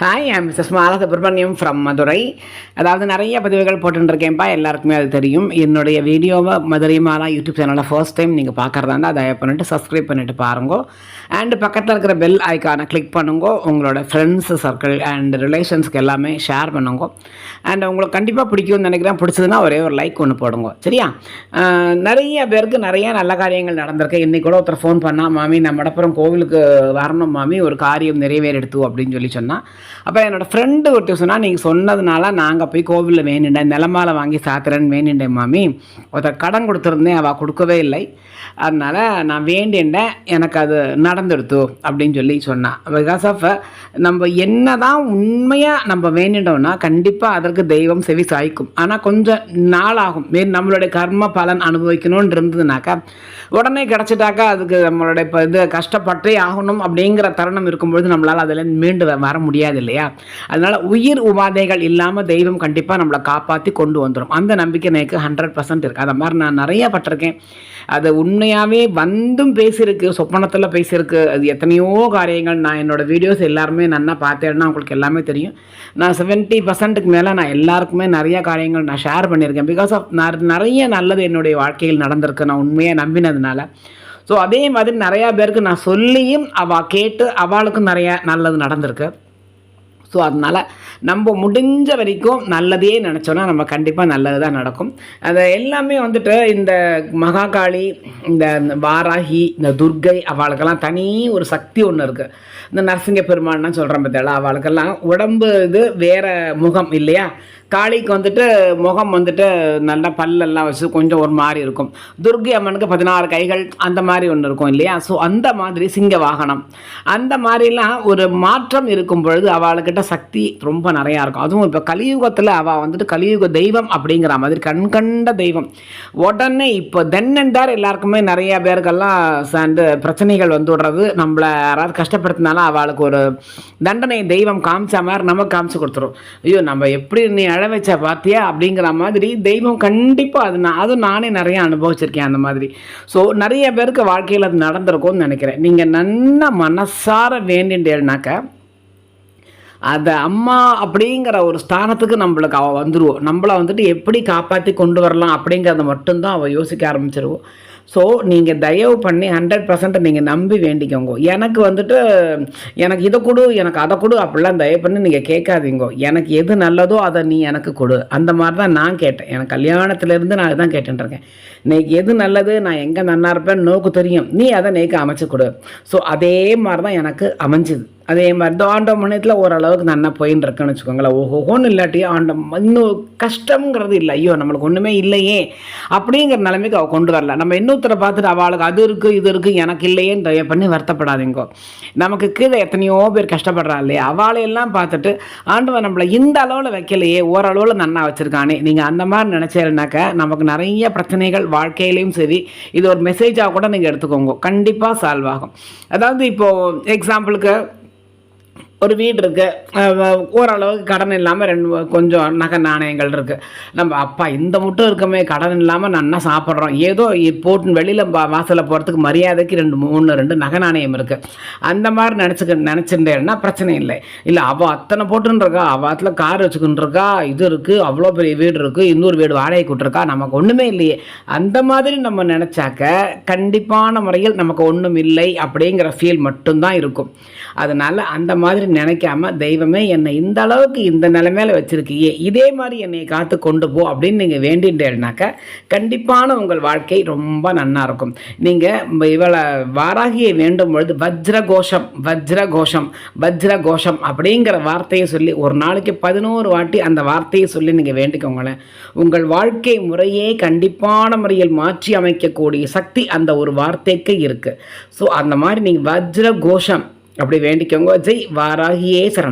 Hi I'm Mrs Mala Subramaniam from Madurai அதாவது நிறைய பதிவுகள் போட்டுருக்கேன்ப்பா எல்லாருக்குமே அது தெரியும். என்னுடைய வீடியோவை மதுரை மாலா யூடியூப் சேனலில் ஃபர்ஸ்ட் டைம் நீங்கள் பார்க்குறதா இருந்தால் தயவு பண்ணிட்டு சப்ஸ்கிரைப் பண்ணிட்டு பாருங்க. அண்டு பக்கத்தில் இருக்கிற பெல் ஐக்கானை கிளிக் பண்ணுங்க. உங்களோட ஃப்ரெண்ட்ஸ் சர்க்கிள் அண்ட் ரிலேஷன்ஸ்க்கு எல்லாமே ஷேர் பண்ணுங்க. அண்ட் உங்களுக்கு கண்டிப்பாக பிடிக்கும்னு நினைக்கிறேன். பிடிச்சதுன்னா ஒரே ஒரு லைக் ஒன்று போடுங்க. சரியா? நிறைய பேருக்கு நிறைய நல்ல காரியங்கள் நடந்திருக்கு. இன்றைக்கி கூட ஒருத்தர் ஃபோன் பண்ணால் மாமி நம்ம மடப்புறம் கோவிலுக்கு வரணும் மாமி. ஒரு காரியம் நிறைவேறிடுத்து அப்படின்னு சொல்லி சொன்னால் அப்போ என்னோடய ஃப்ரெண்டு ஒருத்தர் சொன்னால் நீங்கள் சொன்னதுனால நாங்கள் போய் கோவிலில் வேணிண்டேன் நிலமால வாங்கி சாத்துறேன்னு வேணிண்டேன் மாமி. ஒருத்தர் கடன் கொடுத்துருந்தேன் அவள் கொடுக்கவே இல்லை. அதனால் நான் வேண்டிண்டேன் எனக்கு அது நடந்துடுத்து அப்படின்னு சொல்லி சொன்னான் பிகாஸ் ஆஃப் நம்ம என்ன தான் உண்மையாக நம்ம வேண்டிட்டோம்னா கண்டிப்பாக அதற்கு தெய்வம் செவி சாய்க்கும். ஆனால் கொஞ்சம் நாள் ஆகும் மே நம்மளுடைய கர்ம பலன் அனுபவிக்கணும்னு இருந்ததுனாக்கா உடனே கிடச்சிட்டாக்கா அதுக்கு நம்மளுடைய இப்போ இது கஷ்டப்பட்டே ஆகணும் அப்படிங்கிற தருணம் இருக்கும்பொழுது நம்மளால் அதில் மீண்டு வ- வர முடியாது. இல்லையா? அதனால் உயிர் உபாதைகள் இல்லாமல் தெய்வம் கண்டிப்பாக நம்மளை காப்பாற்றி கொண்டு வந்துடும் அந்த நம்பிக்கை எனக்கு ஹண்ட்ரட் பர்சன்ட் இருக்குது அந்த மாதிரி நான் நிறைய பட்டிருக்கேன். அது உண்மையாகவே வந்தும் பேசியிருக்கு சொப்பனத்தில் பேசியிருக்கு. அது எத்தனையோ காரியங்கள் நான் என்னோட வீடியோஸ் எல்லாருமே நல்லா பார்த்தேன்னா உங்களுக்கு எல்லாமே தெரியும். நான் செவன்ட்டி பர்சன்ட்டுக்கு மேலே நான் எல்லாருக்குமே நிறையா காரியங்கள் நான் ஷேர் பண்ணியிருக்கேன். பிகாஸ் ஆஃப் நிறைய நல்லது என்னுடைய வாழ்க்கையில் நடந்திருக்கு. நான் உண்மையாக நம்பினதுனால. ஸோ அதே மாதிரி நிறையா பேருக்கு நான் சொல்லியும் அவள் கேட்டு அவளுக்கும் நிறையா நல்லது நடந்திருக்கு. ஸோ அதனால் நம்ம முடிஞ்ச வரைக்கும் நல்லதே நினச்சோன்னா நம்ம கண்டிப்பாக நல்லது தான் நடக்கும். அது எல்லாமே வந்துட்டு இந்த மகாகாளி இந்த வாராகி இந்த துர்கை அவளுக்கெல்லாம் தனி ஒரு சக்தி ஒன்று இருக்குது இந்த நரசிங்க பெருமாள்னா சொல்கிறேன் பார்த்தா அவளுக்கெல்லாம் உடம்பு இது வேற முகம் இல்லையா? காளிக்கு வந்துட்டு முகம் வந்துட்டு நல்லா பல்லெல்லாம் வச்சு கொஞ்சம் ஒரு மாதிரி இருக்கும். துர்கி அம்மனுக்கு பதினாறு கைகள் அந்த மாதிரி ஒன்று இருக்கும் இல்லையா? ஸோ அந்த மாதிரி சிங்க வாகனம். அந்த மாதிரிலாம் ஒரு மாற்றம் இருக்கும் பொழுது அவளுக்கிட்ட சக்தி ரொம்ப நிறையா இருக்கும். அதுவும் இப்போ கலியுகத்தில் அவள் வந்துட்டு கலியுக தெய்வம் அப்படிங்கிற மாதிரி கண்கண்ட தெய்வம். உடனே இப்போ தென் அண்ட் எல்லாருக்குமே நிறைய பேருக்கெல்லாம் சேர்ந்து பிரச்சனைகள் வந்து விடுறது. நம்மளை யாராவது கஷ்டப்படுத்தினாலும் அவளுக்கு ஒரு தண்டனை தெய்வம் காமிச்ச மாதிரி நமக்கு காமிச்சு கொடுத்துரும். ஐயோ நம்ம எப்படி நீ நட வச்ச பார்த்தியா அப்படிங்கிற மாதிரி தெய்வம் கண்டிப்பாக அது நான் அதுவும் நானே நிறைய அனுபவிச்சிருக்கேன் அந்த மாதிரி. ஸோ நிறைய பேருக்கு வாழ்க்கையில் அது நடந்திருக்கும்னு நினைக்கிறேன். நீங்கள் நல்ல மனசார வேண்டின்றேனாக்க அதை அம்மா அப்படிங்கிற ஒரு ஸ்தானத்துக்கு நம்மளுக்கு அவள் வந்துடுவோம் நம்மளை வந்துட்டு எப்படி காப்பாற்றி கொண்டு வரலாம் அப்படிங்கிறத மட்டும்தான் அவள் யோசிக்க ஆரம்பிச்சிருவோம் ஸோ நீங்கள் தயவு பண்ணி ஹண்ட்ரட் பர்சன்ட் நீங்கள் நம்பி வேண்டிக்கோங்க. எனக்கு வந்துட்டு எனக்கு இதை கொடு எனக்கு அதை கொடு அப்படிலாம் தயவு பண்ணி நீங்கள் கேட்காதீங்க. எனக்கு எது நல்லதோ அதை நீ எனக்கு கொடு. அந்த மாதிரி தான் நான் கேட்டேன். எனக்கு கல்யாணத்துலேருந்து நான் தான் கேட்டுருக்கேன் இன்னைக்கு எது நல்லது நான் எங்கே நன்னா இருப்பேன்னு நோக்கு தெரியும். நீ அதை நேக்கு அமைச்சு கொடு. ஸோ அதே மாதிரி தான் எனக்கு அமைஞ்சுது. அதே மாதிரி தான் ஆண்ட மணியத்தில் ஓரளவுக்கு நல்லா போயின்னு இருக்குன்னு வச்சுக்கோங்களேன். ஓஹோன்னு இல்லாட்டி ஆண்ட இன்னும் கஷ்டங்கிறது இல்லை. ஐயோ நம்மளுக்கு ஒன்றுமே இல்லையே. அப்படிங்கிற நிலைமைக்கு அவள் கொண்டு வரல. நம்ம இன்னும் இன்னொருத்தரை பார்த்துட்டு அவளுக்கு அது இருக்குது இது இருக்குது எனக்கு இல்லையேன்னு தயவு பண்ணி வருத்தப்படாதீங்கோ. நமக்கு கீழே எத்தனையோ பேர் கஷ்டப்படுறா இல்லையா? அவளையெல்லாம் பார்த்துட்டு ஆண்டவன் நம்மளை இந்த அளவில் வைக்கலையே ஓரளவில் நன்னா வச்சுருக்கானே. நீங்கள் அந்த மாதிரி நினச்சேன்னாக்க நமக்கு நிறைய பிரச்சனைகள் வாழ்க்கையிலையும் சரி இது ஒரு மெசேஜாக கூட நீங்கள் எடுத்துக்கோங்க. கண்டிப்பாக சால்வ் ஆகும். அதாவது இப்போது எக்ஸாம்பிளுக்கு ஒரு வீடு இருக்குது ஓரளவுக்கு கடன் இல்லாமல் ரெண்டு கொஞ்சம் நகை நாணயங்கள் இருக்குது நம்ம அப்பா இந்த மட்டும் இருக்கமே. கடன் இல்லாமல் நன்னா சாப்பிட்றோம்? ஏதோ போட்டு வெளியில் வாசலில் போகிறதுக்கு மரியாதைக்கு ரெண்டு மூணு ரெண்டு நகை நாணயம் இருக்குது அந்த மாதிரி நினச்சிக்க நினச்சிருந்தேன்னா பிரச்சனை இல்லை. இல்லை அவள் அத்தனை போட்டுருக்கா அவள் அதில் கார் வச்சுக்கின்னு இருக்கா இது இருக்குது அவ்வளோ பெரிய வீடு இருக்குது இன்னொரு வீடு வாடகை கூட்டிருக்கா நமக்கு ஒன்றுமே இல்லையே. அந்த மாதிரி நம்ம நினச்சாக்க கண்டிப்பான முறையில் நமக்கு ஒன்றும் இல்லை அப்படிங்கிற ஃபீல் மட்டும்தான் இருக்கும். அதனால் அந்த மாதிரி நினைக்காம தெய்வமே என்னை இந்த அளவுக்கு இந்த நிலைமையில வச்சிருக்கியே இதே மாதிரி என்னை காத்து கொண்டு போ அப்படின்னு நீங்கள் வேண்டின்றேன்னாக்க கண்டிப்பான உங்கள் வாழ்க்கை ரொம்ப நன்னா இருக்கும். நீங்கள் இவளை வாராகியை வேண்டும் பொழுது வஜ்ர கோஷம் வஜ்ர கோஷம் வஜ்ர கோஷம் அப்படிங்கிற வார்த்தையை சொல்லி ஒரு நாளைக்கு பதினோரு வாட்டி அந்த வார்த்தையை சொல்லி நீங்கள் வேண்டிக்கோங்களேன். உங்கள் வாழ்க்கை முறையே கண்டிப்பான முறையில் மாற்றி அமைக்கக்கூடிய சக்தி அந்த ஒரு வார்த்தைக்கு இருக்குது ஸோ அந்த மாதிரி நீங்கள் வஜ்ர கோஷம் அப்படி வேண்டிக்கோங்க. ஜெய் வாராகியே சரணம்.